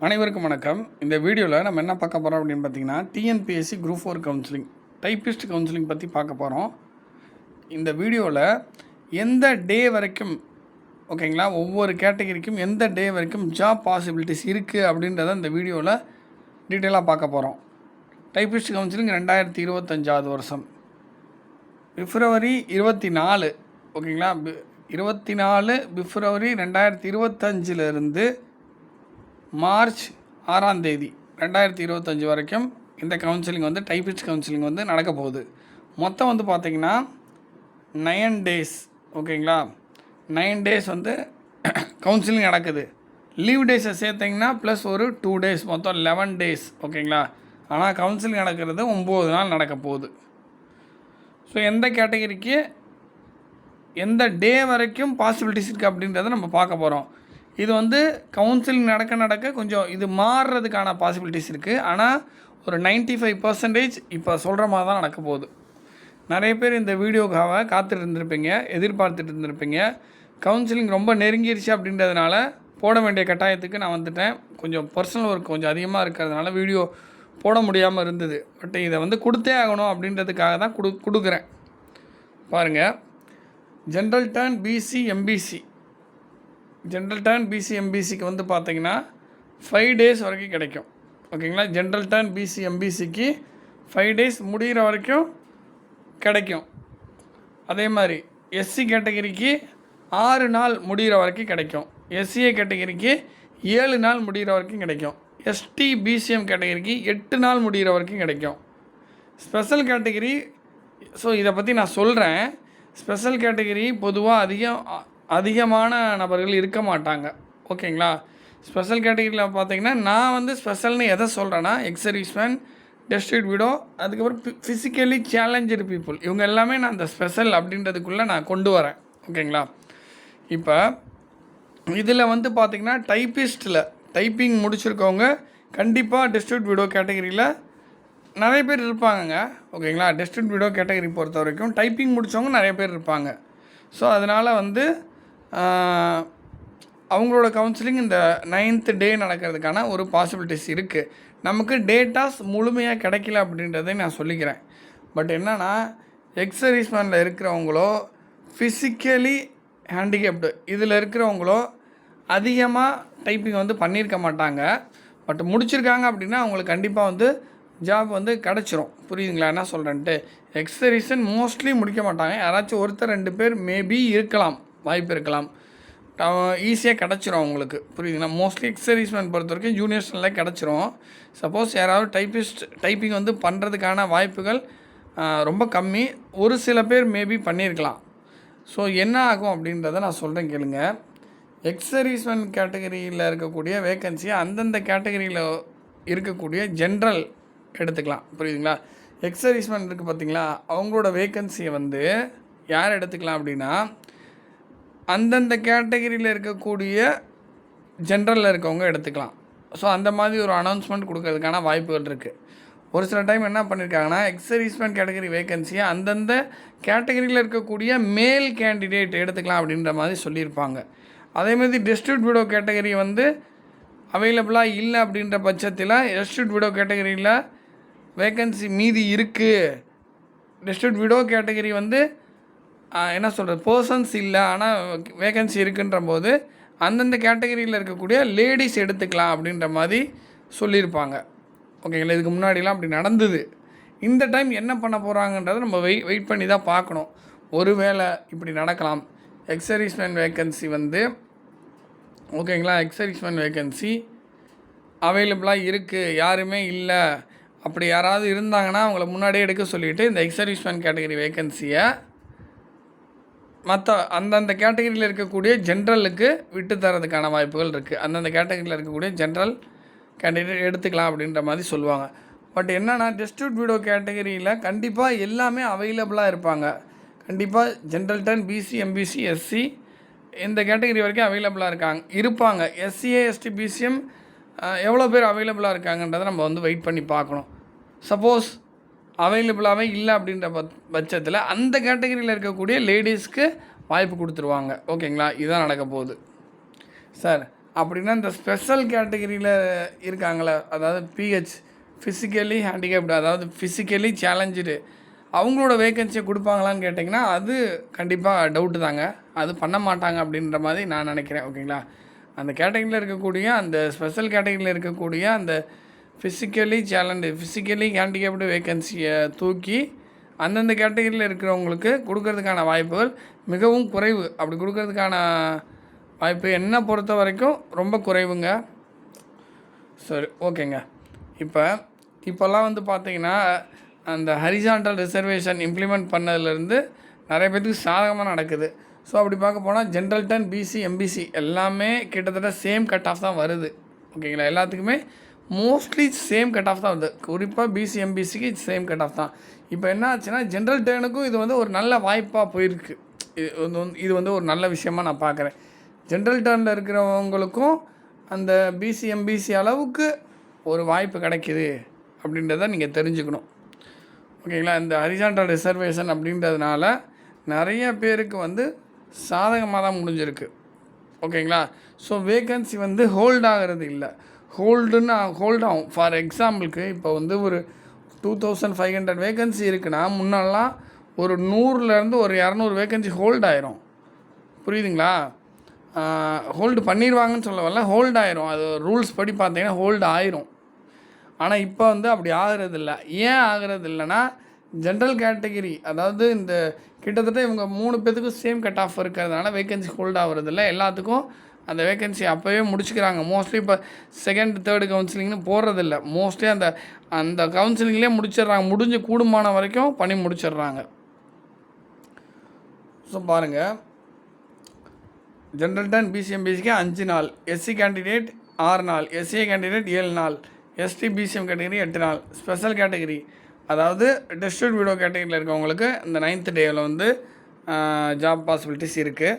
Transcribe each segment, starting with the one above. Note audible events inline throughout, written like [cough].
அனைவருக்கும் வணக்கம். இந்த வீடியோவில் நம்ம என்ன பார்க்க போகிறோம் அப்படின்னு பார்த்தீங்கன்னா TNPSC group four counselling typist counselling பற்றி பார்க்க போகிறோம் இந்த வீடியோவில் எந்த டே வரைக்கும் ஓகேங்களா ஒவ்வொரு கேட்டகரிக்கும் எந்த டே வரைக்கும் ஜாப் பாசிபிலிட்டிஸ் இருக்குது அப்படின்றத இந்த வீடியோவில் டீட்டெயிலாக பார்க்க போகிறோம் டைப்பிஸ்ட் கவுன்சிலிங் ரெண்டாயிரத்தி இருபத்தஞ்சாவது வருஷம். பிப்ரவரி இருபத்தி நாலு ஓகேங்களா பி- இருபத்தி நாலு பிப்ரவரி ரெண்டாயிரத்தி இருபத்தஞ்சிலிருந்து மார்ச் ஆறாம் தேதி ரெண்டாயிரத்தி இருபத்தஞ்சி வரைக்கும் இந்த கவுன்சிலிங் வந்து டைபிஸ்ட் கவுன்சிலிங் வந்து நடக்க போகுது. மொத்தம் வந்து பார்த்திங்கன்னா நயன் டேஸ் ஓகேங்களா நைன் டேஸ் வந்து [clears throat] கவுன்சிலிங் நடக்குது. லீவ் டேஸை சேர்த்திங்கன்னா ப்ளஸ் ஒரு டூ டேஸ் மொத்தம் லெவன் டேஸ் ஓகேங்களா ஆனால் கவுன்சிலிங் நடக்கிறது ஒம்பது நாள் நடக்க போகுது. ஸோ எந்த கேட்டகரிக்கு எந்த டே வரைக்கும் பாசிபிலிட்டிஸ் இருக்குது அப்படின்றத நம்ம பார்க்க போகிறோம் இது வந்து கவுன்சிலிங் நடக்க நடக்க கொஞ்சம் இது மாறுறதுக்கான பாசிபிலிட்டிஸ் இருக்குது ஆனால் ஒரு 95% ஃபைவ் பர்சன்டேஜ் இப்போ சொல்கிற மாதிரி தான் நடக்க போகுது. நிறைய பேர் இந்த வீடியோக்காக காத்துட்டு இருந்திருப்பீங்க எதிர்பார்த்துட்டு இருந்திருப்பீங்க. கவுன்சிலிங் ரொம்ப நெருங்கிருச்சு அப்படின்றதுனால போட வேண்டிய கட்டாயத்துக்கு நான் வந்துட்டேன். கொஞ்சம் பர்சனல் ஒர்க் கொஞ்சம் அதிகமாக இருக்கிறதுனால வீடியோ போட முடியாமல் இருந்தது. பட் இதை வந்து கொடுத்தே ஆகணும் அப்படின்றதுக்காக தான் கொடு கொடுக்குறேன். பாருங்கள் general turn BC MBC general turn BC எம்பிசிக்கு வந்து பார்த்தீங்கன்னா ஃபைவ் டேஸ் வரைக்கும் கிடைக்கும். ஓகேங்களா ஜென்ரல் டர்ன் பிசி எம்பிசிக்கு ஃபைவ் டேஸ் முடிகிற வரைக்கும் கிடைக்கும். அதே மாதிரி எஸ்சி கேட்டகரிக்கு ஆறு நாள் முடிகிற வரைக்கும் கிடைக்கும். எஸ்சிஏ கேட்டகரிக்கு ஏழு நாள் முடிகிற வரைக்கும் கிடைக்கும். எஸ்டி பிசிஎம் கேட்டகரிக்கு எட்டு நாள் முடிகிற வரைக்கும் கிடைக்கும். ஸ்பெஷல் கேட்டகரி ஸோ இதை பற்றி நான் சொல்கிறேன் ஸ்பெஷல் கேட்டகரி பொதுவாக அதிகம் அதிகமான நபர்கள் இருக்க மாட்டாங்க. ஓகேங்களா? ஸ்பெஷல் கேட்டகரியில் பார்த்தீங்கன்னா நான் வந்து ஸ்பெஷல்னு எதை சொல்கிறேன்னா எக்ஸர்வீஸ்மேன் டெஸ்டிட் விடோ அதுக்கப்புறம் ஃபிசிக்கலி சேலஞ்சர் பீப்புள் இவங்க எல்லாமே நான் அந்த ஸ்பெஷல் அப்படின்றதுக்குள்ளே நான் கொண்டு வரேன். ஓகேங்களா? இப்போ இதில் வந்து பார்த்திங்கன்னா டைப்பிஸ்ட்டில் டைப்பிங் முடிச்சிருக்கவங்க கண்டிப்பாக டிஸ்ட்ரிக்ட் விடோ கேட்டகரியில் நிறைய பேர் இருப்பாங்கங்க. ஓகேங்களா? டிஸ்ட்ரிக்ட் விடோ கேட்டகரி பொறுத்த வரைக்கும் டைப்பிங் முடித்தவங்க நிறைய பேர் இருப்பாங்க. ஸோ அதனால் வந்து அவங்களோட கவுன்சிலிங் இந்த நைன்த் டே நடக்கிறதுக்கான ஒரு பாசிபிலிட்டிஸ் இருக்குது நமக்கு டேட்டாஸ் முழுமையாக கிடைக்கல அப்படின்றதை நான் சொல்லிக்கிறேன். பட் என்னென்னா எக்ஸர்வீஸ்மேனில் இருக்கிறவங்களோ ஃபிசிக்கலி ஹேண்டிகேப்டு இதில் இருக்கிறவங்களோ அதிகமாக டைப்பிங் வந்து பண்ணியிருக்க மாட்டாங்க. பட் முடிச்சிருக்காங்க அப்படின்னா அவங்களுக்கு கண்டிப்பாக வந்து ஜாப் வந்து கிடச்சிரும். புரியுதுங்களா? என்ன சொல்கிறேன்ட்டு எக்ஸர்வீசன் மோஸ்ட்லி முடிக்க மாட்டாங்க. யாராச்சும் ஒருத்தர் ரெண்டு பேர் மேபி இருக்கலாம். வாய்ப்பு இருக்கலாம். ஈஸியாக கிடச்சிரும் அவங்களுக்கு. புரியுதுங்களா மோஸ்ட்லி எக்ஸர்வீஸ்மேன் பொறுத்த வரைக்கும் ஜூனியர்ஸ்லாம் கிடச்சிரும். சப்போஸ் யாராவது டைப்பிஸ்ட் டைப்பிங் வந்து பண்ணுறதுக்கான வாய்ப்புகள் ரொம்ப கம்மி. ஒரு சில பேர் மேபி பண்ணியிருக்கலாம். ஸோ என்ன ஆகும் அப்படின்றத நான் சொல்கிறேன் கேளுங்க. எக்ஸர்வீஸ்மேன் கேட்டகரியில் இருக்கக்கூடிய வேக்கன்சி அந்தந்த கேட்டகரியில் இருக்கக்கூடிய ஜென்ரல் எடுத்துக்கலாம். புரியுதுங்களா? எக்ஸர்வீஸ்மேன் இருக்குது பார்த்தீங்களா அவங்களோட வேக்கன்சியை வந்து யார் எடுத்துக்கலாம் அப்படின்னா அந்தந்த கேட்டகரியில் இருக்கக்கூடிய ஜென்ரலில் இருக்கவங்க எடுத்துக்கலாம். ஸோ அந்த மாதிரி ஒரு அனௌன்ஸ்மெண்ட் கொடுக்கறதுக்கான வாய்ப்புகள் இருக்குது ஒரு சில டைம் என்ன பண்ணியிருக்காங்கன்னா எக்ஸர்வீஸ்மேன் கேட்டகரி வேகன்சியை அந்தந்த கேட்டகரியில் இருக்கக்கூடிய மேல் கேண்டிடேட் எடுத்துக்கலாம் அப்படின்ற மாதிரி சொல்லியிருப்பாங்க. அதே மாதிரி டிஸ்ட்ரிக்ட் விடோ கேட்டகரி வந்து அவைலபிளாக இல்லை அப்படின்ற பட்சத்தில் டிஸ்ட்ரிக்ட் விடோ கேட்டகரியில் வேகன்சி மீதி இருக்குது டிஸ்ட்ரிக்ட் விடோ கேட்டகரி வந்து என்ன சொல்கிறது பர்சன்ஸ் இல்லை ஆனால் வேகன்சி இருக்குன்ற போது அந்தந்த கேட்டகரியில் இருக்கக்கூடிய லேடிஸ் எடுத்துக்கலாம் அப்படின்ற மாதிரி சொல்லியிருப்பாங்க. ஓகேங்களா இதுக்கு முன்னாடிலாம் அப்படி நடந்தது. இந்த டைம் என்ன பண்ண போகிறாங்கன்றதை நம்ம வெயிட் வெயிட் பண்ணி தான் பார்க்கணும். ஒருவேளை இப்படி நடக்கலாம். எக்ஸரிஸ்மேன் வேக்கன்சி வந்து ஓகேங்களா எக்ஸரிஸ்மேன் வேக்கன்சி அவைலபிளாக இருக்குது யாருமே இல்லை. அப்படி யாராவது இருந்தாங்கன்னா அவங்கள முன்னாடியே எடுக்க சொல்லிவிட்டு இந்த எக்ஸரிஸ்மேன் கேட்டகரி வேக்கன்சியை மற்ற அந்தந்த கேட்டகரியில் இருக்கக்கூடிய ஜென்ரலுக்கு விட்டு தரதுக்கான வாய்ப்புகள் இருக்குது அந்தந்த கேட்டகரியில் இருக்கக்கூடிய ஜென்ரல் கேண்டிடேட் எடுத்துக்கலாம் அப்படின்ற மாதிரி சொல்லுவாங்க. பட் என்னென்னா டிஸ்ட்ரிபியூட் வீடோ கேட்டகரியில் கண்டிப்பாக எல்லாமே அவைலபிளாக இருப்பாங்க. கண்டிப்பாக general turn BC MBC SC இந்த கேட்டகரி வரைக்கும் அவைலபிளாக இருக்காங்க இருப்பாங்க. எஸ்சிஏ எஸ்டி பிசிஎம் எவ்வளோ பேர் அவைலபிளாக இருக்காங்கன்றதை நம்ம வந்து வெயிட் பண்ணி பார்க்கணும். சப்போஸ் அவைலபிளாகவே இல்லை அப்படின்ற பத் பட்சத்தில் அந்த கேட்டகரியில் இருக்கக்கூடிய லேடிஸ்க்கு வாய்ப்பு கொடுத்துருவாங்க. ஓகேங்களா இதுதான் நடக்க போகுது. சார் அப்படின்னா இந்த ஸ்பெஷல் கேட்டகரியில் இருக்காங்களே அதாவது பிஹெச் ஃபிசிக்கலி ஹேண்டிகேப்டு அதாவது ஃபிசிக்கலி சேலஞ்சுடு அவங்களோட வேகன்சியை கொடுப்பாங்களான்னு கேட்டிங்கன்னா அது கண்டிப்பாக டவுட்டு தாங்க. அது பண்ண மாட்டாங்க அப்படின்ற மாதிரி நான் நினைக்கிறேன். ஓகேங்களா அந்த கேட்டகரியில் இருக்கக்கூடிய அந்த ஸ்பெஷல் கேட்டகரியில் இருக்கக்கூடிய அந்த ஃபிசிக்கலி சேலஞ்சு ஃபிசிக்கலி ஹேண்டிகேப்டு வேக்கன்சியை தூக்கி அந்தந்த கேட்டகரியில் இருக்கிறவங்களுக்கு கொடுக்கறதுக்கான வாய்ப்புகள் மிகவும் குறைவு. அப்படி கொடுக்கறதுக்கான வாய்ப்பு என்னை பொறுத்த வரைக்கும் ரொம்ப குறைவுங்க. சரி ஓகேங்க. இப்போ இப்போல்லாம் வந்து பார்த்தீங்கன்னா அந்த ஹரிசான்டல் ரிசர்வேஷன் இம்ப்ளிமெண்ட் பண்ணதுலேருந்து நிறைய பேர்த்துக்கு சாதகமாக நடக்குது. ஸோ அப்படி பார்க்க போனால் ஜென்ரல் டன் பிசி எம்பிசி எல்லாமே கிட்டத்தட்ட சேம் கட் ஆஃப் தான் வருது. ஓகேங்களா எல்லாத்துக்குமே மோஸ்ட்லி சேம் கட் ஆஃப் தான் வருது குறிப்பாக பிசிஎம்பிசிக்கு சேம் கட் ஆஃப் தான். இப்போ என்ன ஆச்சுன்னா ஜென்ரல் டேனுக்கும் இது வந்து ஒரு நல்ல வாய்ப்பாக போயிருக்கு. இது வந்து இது வந்து ஒரு நல்ல விஷயமா நான் பார்க்குறேன் ஜென்ரல் டேர்னில் இருக்கிறவங்களுக்கும் அந்த பிசிஎம்பிசி அளவுக்கு ஒரு வாய்ப்பு கிடைக்கிது அப்படின்றத நீங்கள் தெரிஞ்சுக்கணும். ஓகேங்களா இந்த ஹரிசான்டல் ரிசர்வேஷன் அப்படின்றதுனால நிறைய பேருக்கு வந்து சாதகமாக தான் முடிஞ்சிருக்கு ஓகேங்களா ஸோ வேகன்சி வந்து ஹோல்ட் ஆகிறது இல்லை. ஹோல்டுன்னு ஹோல்ட் ஆகும் ஃபார் எக்ஸாம்பிளுக்கு இப்போ வந்து ஒரு two thousand five hundred vacancy இருக்குன்னா முன்னெல்லாம் ஒரு நூறுலேருந்து ஒரு இரநூறு வேகன்சி ஹோல்ட் ஆயிரும். புரியுதுங்களா? ஹோல்டு பண்ணிடுவாங்கன்னு சொல்ல வரல ஹோல்ட் ஆயிரும். அது ரூல்ஸ் படி பார்த்தீங்கன்னா ஹோல்டு ஆயிரும். ஆனால் இப்போ வந்து அப்படி ஆகிறது இல்லை ஏன் ஆகிறது இல்லைன்னா ஜென்ரல் கேட்டகிரி அதாவது இந்த கிட்டத்தட்ட இவங்க மூணு பேத்துக்கும் சேம் கட் ஆஃப் இருக்கிறதுனால வேகன்சி ஹோல்ட் ஆகிறது இல்லை எல்லாத்துக்கும் அந்த வேகன்சி அப்போவே முடிச்சுக்கிறாங்க. மோஸ்ட்லி இப்போ செகண்ட் தேர்டு கவுன்சிலிங்னு போடுறதில்ல மோஸ்ட்லி அந்த அந்த கவுன்சிலிங்லேயே முடிச்சிடுறாங்க முடிஞ்ச கூடுமான வரைக்கும் பண்ணி முடிச்சிடுறாங்க ஸோ பாருங்கள் ஜென்ரல் டன் பிசிஎம்பிசிக்கு அஞ்சு நாள். எஸ்சி கேண்டிடேட் ஆறு நாள். எஸ்சிஏ கேண்டிடேட் ஏழு நாள். எஸ்டி பிசிஎம் கேட்டகரி எட்டு நாள். ஸ்பெஷல் கேட்டகரி அதாவது டிஸ்ட்ரிக்ட் வீடோ கேட்டகரியில் இருக்கவங்களுக்கு இந்த நைன்த் டேவில் வந்து ஜாப் பாசிபிலிட்டிஸ் இருக்குது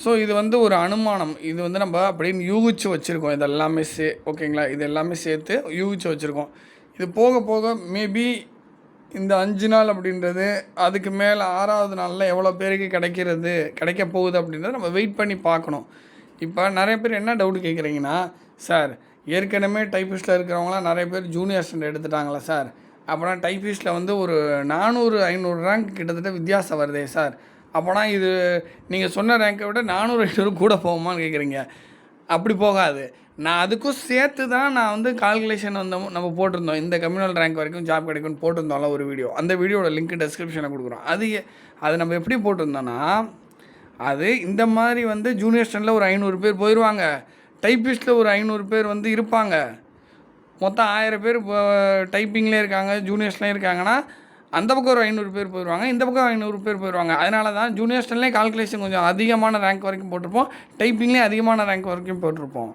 ஸோ இது வந்து ஒரு அனுமானம். இது வந்து நம்ம அப்படின்னு யூகிச்சு வச்சுருக்கோம். இது எல்லாமே சே ஓகேங்களா? இது எல்லாமே சேர்த்து யூகிச்சு வச்சுருக்கோம். இது போக போக மேபி இந்த அஞ்சு நாள் அப்படின்றது அதுக்கு மேலே ஆறாவது நாளில் எவ்வளோ பேருக்கு கிடைக்கிறது கிடைக்க போகுது அப்படின்றத நம்ம வெயிட் பண்ணி பார்க்கணும். இப்போ நிறைய பேர் என்ன டவுட் கேட்குறீங்கன்னா சார் ஏற்கனவே டைப்பிஸ்ட்டில் இருக்கிறவங்களாம் நிறைய பேர் ஜூனியர் ஸ்டாண்டர்ட் எடுத்துட்டாங்களா சார்? அப்புறம் டைப்பிஸ்ட்டில் வந்து ஒரு நானூறு ஐநூறு ரேங்க் கிட்டத்தட்ட வித்தியாசம் வருதே சார். அப்போனா இது நீங்கள் சொன்ன ரேங்கை விட நானூறு ஐநூறு கூட போகுமான்னு கேட்குறீங்க அப்படி போகாது. நான் அதுக்கும் சேர்த்து தான் நான் வந்து கால்குலேஷன் வந்து நம்ம போட்டிருந்தோம். இந்த கம்யூனல் ரேங்க் வரைக்கும் ஜாப் கிடைக்கும்னு போட்டிருந்தோம்ல ஒரு வீடியோ அந்த வீடியோட லிங்க் டெஸ்கிரிப்ஷனில் கொடுக்குறோம். அது அது நம்ம எப்படி போட்டிருந்தோன்னா அது இந்த மாதிரி வந்து ஜூனியர் ஸ்டாண்டில் ஒரு ஐநூறு பேர் போயிடுவாங்க டைப்பிஸ்ட்டில் ஒரு ஐநூறு பேர் வந்து இருப்பாங்க. மொத்தம் ஆயிரம் பேர் இப்போ டைப்பிங்லேயே இருக்காங்க ஜூனியர்ஸ்லேயும் இருக்காங்கன்னா அந்த பக்கம் ஒரு ஐநூறு பேர் போயிடுவாங்க இந்த பக்கம் ஐநூறு பேர் போயிடுவாங்க அதனால தான் ஜூனியர் ஸ்டாண்ட்லேயே கால்குலேஷன் கொஞ்சம் அதிகமான ரேங்க் வரைக்கும் போட்டிருப்போம். டைப்பிங்லேயும் அதிகமான ரேங்க் வரைக்கும் போட்டிருப்போம்.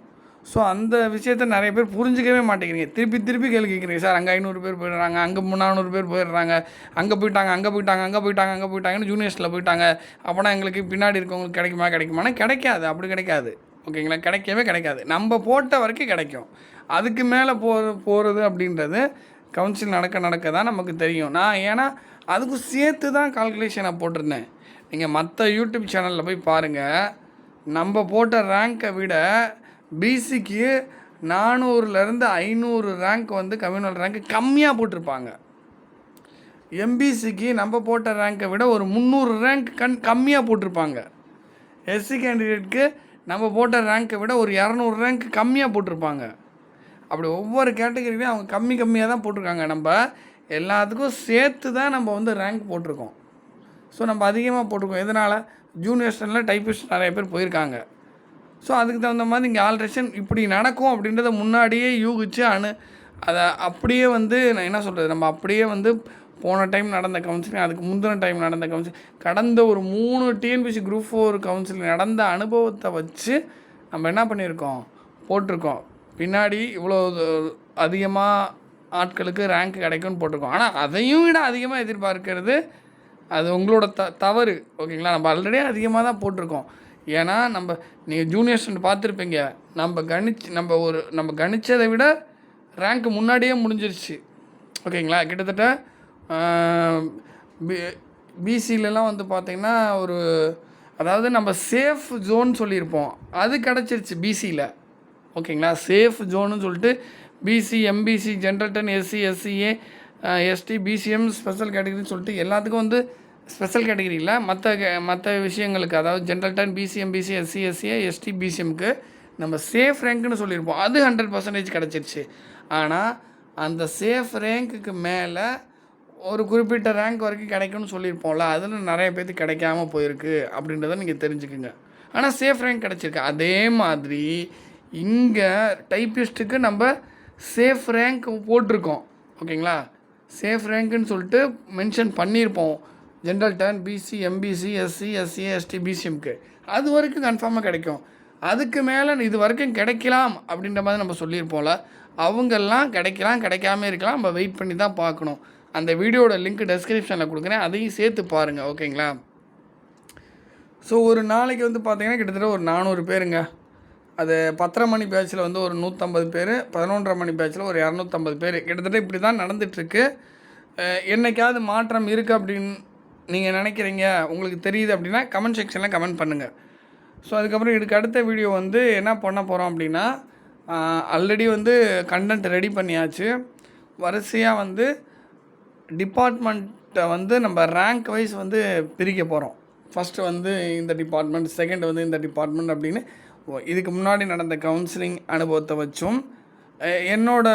ஸோ அந்த விஷயத்த நிறைய பேர் புரிஞ்சிக்கவே மாட்டேங்கிறீங்க. திருப்பி திருப்பி கேள்வி கேட்குறீங்க. சார் அங்கே ஐநூறு பேர் போயிடுறாங்க அங்கே நானூறு பேர் போயிடுறாங்க அங்கே போயிட்டாங்க அங்கே போயிட்டாங்க அங்கே போயிட்டாங்க அங்கே போயிட்டாங்கன்னு ஜூனியர்ஸில் போயிட்டாங்க. அப்போனா எங்களுக்கு பின்னாடி இருக்கவங்களுக்கு கிடைக்குமா கிடைக்குமானா கிடைக்காது. அப்படி கிடைக்காது. ஓகேங்களா கிடைக்கவே கிடைக்காது. நம்ம போட்ட வரைக்கும் கிடைக்கும். அதுக்கு மேலே போ போகிறது அப்படின்றது கவுன்சில் நடக்க நடக்க தான் நமக்கு தெரியும். நான் ஏன்னா அதுக்கும் சேர்த்து தான் கால்குலேஷனை போட்டிருந்தேன். நீங்கள் மற்ற யூடியூப் சேனலில் போய் பாருங்கள் நம்ம போட்ட ரேங்க்கை விட பிசிக்கு நானூறுலேருந்து ஐநூறு ரேங்க் வந்து கம்யூனல் ரேங்க் கம்மியாக போட்டிருப்பாங்க. எம்பிசிக்கு நம்ம போட்ட ரேங்க்கை விட ஒரு முந்நூறு ரேங்க் கண் கம்மியாக போட்டிருப்பாங்க. எஸ்சி கேண்டிடேட்க்கு நம்ம போட்ட ரேங்க்கை விட ஒரு இரநூறு ரேங்க் கம்மியாக போட்டிருப்பாங்க. அப்படி ஒவ்வொரு கேட்டகரிலையும் அவங்க கம்மி கம்மியாக தான் போட்டிருக்காங்க. நம்ம எல்லாத்துக்கும் சேர்த்து தான் நம்ம வந்து ரேங்க் போட்டிருக்கோம். ஸோ நம்ம அதிகமாக போட்டிருக்கோம். எதனால்? ஜூனியர்ஸ்டனில் டைப்பிஸ்ட் நிறைய பேர் போயிருக்காங்க. ஸோ அதுக்கு தகுந்த மாதிரி இங்கே ஆல்ட்ரேஷன் இப்படி நடக்கும் அப்படின்றத முன்னாடியே யூகிச்சு அணு அதை அப்படியே வந்து நான் என்ன சொல்கிறது நம்ம அப்படியே வந்து போன டைம் நடந்த கவுன்சிலிங் அதுக்கு முந்தின டைம் நடந்த கவுன்சிலிங் கடந்த ஒரு மூணு டிஎன்பிசி குரூப் ஃபோர் கவுன்சிலிங் நடந்த அனுபவத்தை வச்சு நம்ம என்ன பண்ணியிருக்கோம்? போட்டிருக்கோம். பின்னாடி இவ்வளோ அதிகமாக ஆட்களுக்கு ரேங்க் கிடைக்கும்னு போட்டிருக்கோம். ஆனால் அதையும் விட அதிகமாக எதிர்பார்க்கிறது அது உங்களோட த தவறு. ஓகேங்களா? நம்ம ஆல்ரெடி அதிகமாக தான் போட்டிருக்கோம். ஏன்னா நம்ம நீங்கள் ஜூனியர் ஸ்டூடெண்ட் பார்த்துருப்பீங்க. நம்ம கணிச்சு நம்ம ஒரு நம்ம கணிச்சதை விட ரேங்க் முன்னாடியே முடிஞ்சிருச்சு. ஓகேங்களா? கிட்டத்தட்ட பி பிசிலலாம் வந்து பார்த்திங்கன்னா ஒரு அதாவது நம்ம சேஃப் ஜோன் சொல்லியிருப்போம். அது கிடச்சிருச்சு பிசியில் ஓகேங்களா? சேஃப் ஜோனு சொல்லிட்டு BC MBC general ten SC SCA ST BCM special கேட்டகரின்னு சொல்லிட்டு எல்லாத்துக்கும் வந்து ஸ்பெஷல் கேட்டகரியில் மற்ற மற்ற விஷயங்களுக்கு அதாவது general turn BCM BC SC SCA ST பிசிஎம்க்கு நம்ம சேஃப் ரேங்க்னு சொல்லியிருப்போம் அது ஹண்ட்ரட் பர்சன்டேஜ் கிடச்சிருச்சு. ஆனால் அந்த சேஃப் ரேங்க்குக்கு மேலே ஒரு குறிப்பிட்ட ரேங்க் வரைக்கும் கிடைக்கும்னு சொல்லியிருப்போம்ல அதில் நிறைய பேர்த்து கிடைக்காம போயிருக்கு அப்படின்றத நீங்கள் தெரிஞ்சுக்குங்க. ஆனால் சேஃப் ரேங்க் கிடச்சிருக்கு. அதே மாதிரி இங்கே டைப்பிஸ்ட்டுக்கு நம்ம சேஃப் ரேங்க் போட்டிருக்கோம். ஓகேங்களா? சேஃப் ரேங்க்குன்னு சொல்லிட்டு மென்ஷன் பண்ணியிருப்போம். General turn BC MBC SC SC ST பிசிஎம்க்கு அது வரைக்கும் கன்ஃபார்மாக கிடைக்கும். அதுக்கு மேலே இது வரைக்கும் கிடைக்கலாம் அப்படின்ற மாதிரி நம்ம சொல்லியிருப்போம்ல அவங்கெல்லாம் கிடைக்கலாம் கிடைக்காம இருக்கலாம். நம்ம வெயிட் பண்ணி தான் பார்க்கணும். அந்த வீடியோட லிங்க் டெஸ்கிரிப்ஷனில் கொடுக்குறேன். அதையும் சேர்த்து பாருங்கள் ஓகேங்களா? ஸோ ஒரு நாளைக்கு வந்து பார்த்தீங்கன்னா கிட்டத்தட்ட ஒரு நானூறு பேருங்க. அது பத்தரை மணி பேட்சில் வந்து ஒரு நூற்றம்பது பேர் பதினொன்றரை மணி பேட்சில் ஒரு இரநூத்தம்பது பேர். கிட்டத்தட்ட இப்படி தான் நடந்துகிட்ருக்கு என்னைக்காவது மாற்றம் இருக்குது அப்படின்னு நீங்கள் நினைக்கிறீங்க உங்களுக்கு தெரியுது அப்படின்னா கமெண்ட் செக்ஷனில் கமெண்ட் பண்ணுங்கள் ஸோ அதுக்கப்புறம் இதுக்கு அடுத்த வீடியோ வந்து என்ன பண்ண போகிறோம் அப்படின்னா ஆல்ரெடி வந்து கண்டென்ட் ரெடி பண்ணியாச்சு. வரிசையாக வந்து டிபார்ட்மெண்ட்டை வந்து நம்ம ரேங்க் வைஸ் வந்து பிரிக்க போகிறோம் ஃபஸ்ட்டு வந்து இந்த டிபார்ட்மெண்ட் செகண்ட் வந்து இந்த டிபார்ட்மெண்ட் அப்படின்னு இதுக்கு முன்னாடி நடந்த கவுன்சிலிங் அனுபவத்தை வச்சும் என்னோட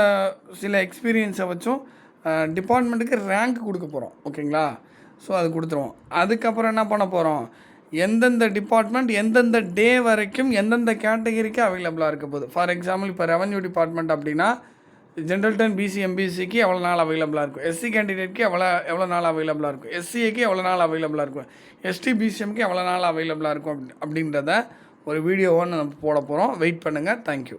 சில எக்ஸ்பீரியன்ஸை வச்சும் டிபார்ட்மெண்ட்டுக்கு ரேங்க் கொடுக்க போகிறோம் ஓகேங்களா? ஸோ அது கொடுத்துருவோம். அதுக்கப்புறம் என்ன பண்ண போகிறோம் எந்தெந்த டிபார்ட்மெண்ட் எந்தெந்த டே வரைக்கும் எந்தெந்த கேட்டகரிக்கு அவைலபிளாக இருக்க போகுது? ஃபார் எக்ஸாம்பிள் இப்போ ரெவன்யூ டிபார்ட்மெண்ட் அப்படின்னா ஜென்ரல் டென் பிசி எம்பிசிக்கு எவ்வளோ நாள் அவைலபிளாக இருக்கும்? எஸ்சி கேண்டிடேட்க்கு எவ்வளோ எவ்வளோ நாள் அவைலபிளாக இருக்கும்? எஸ்சிஏக்கு எவ்வளோ நாள் அவைலபிளாக இருக்கும்? எஸ்டி பிசிஎம்க்கு எவ்வளோ நாள் அவைலபிளாக இருக்கும்? அப்படி அப்படின்றத ஒரு வீடியோவாக நம்ம போட போகிறோம் வெயிட் பண்ணுங்கள் தேங்க்யூ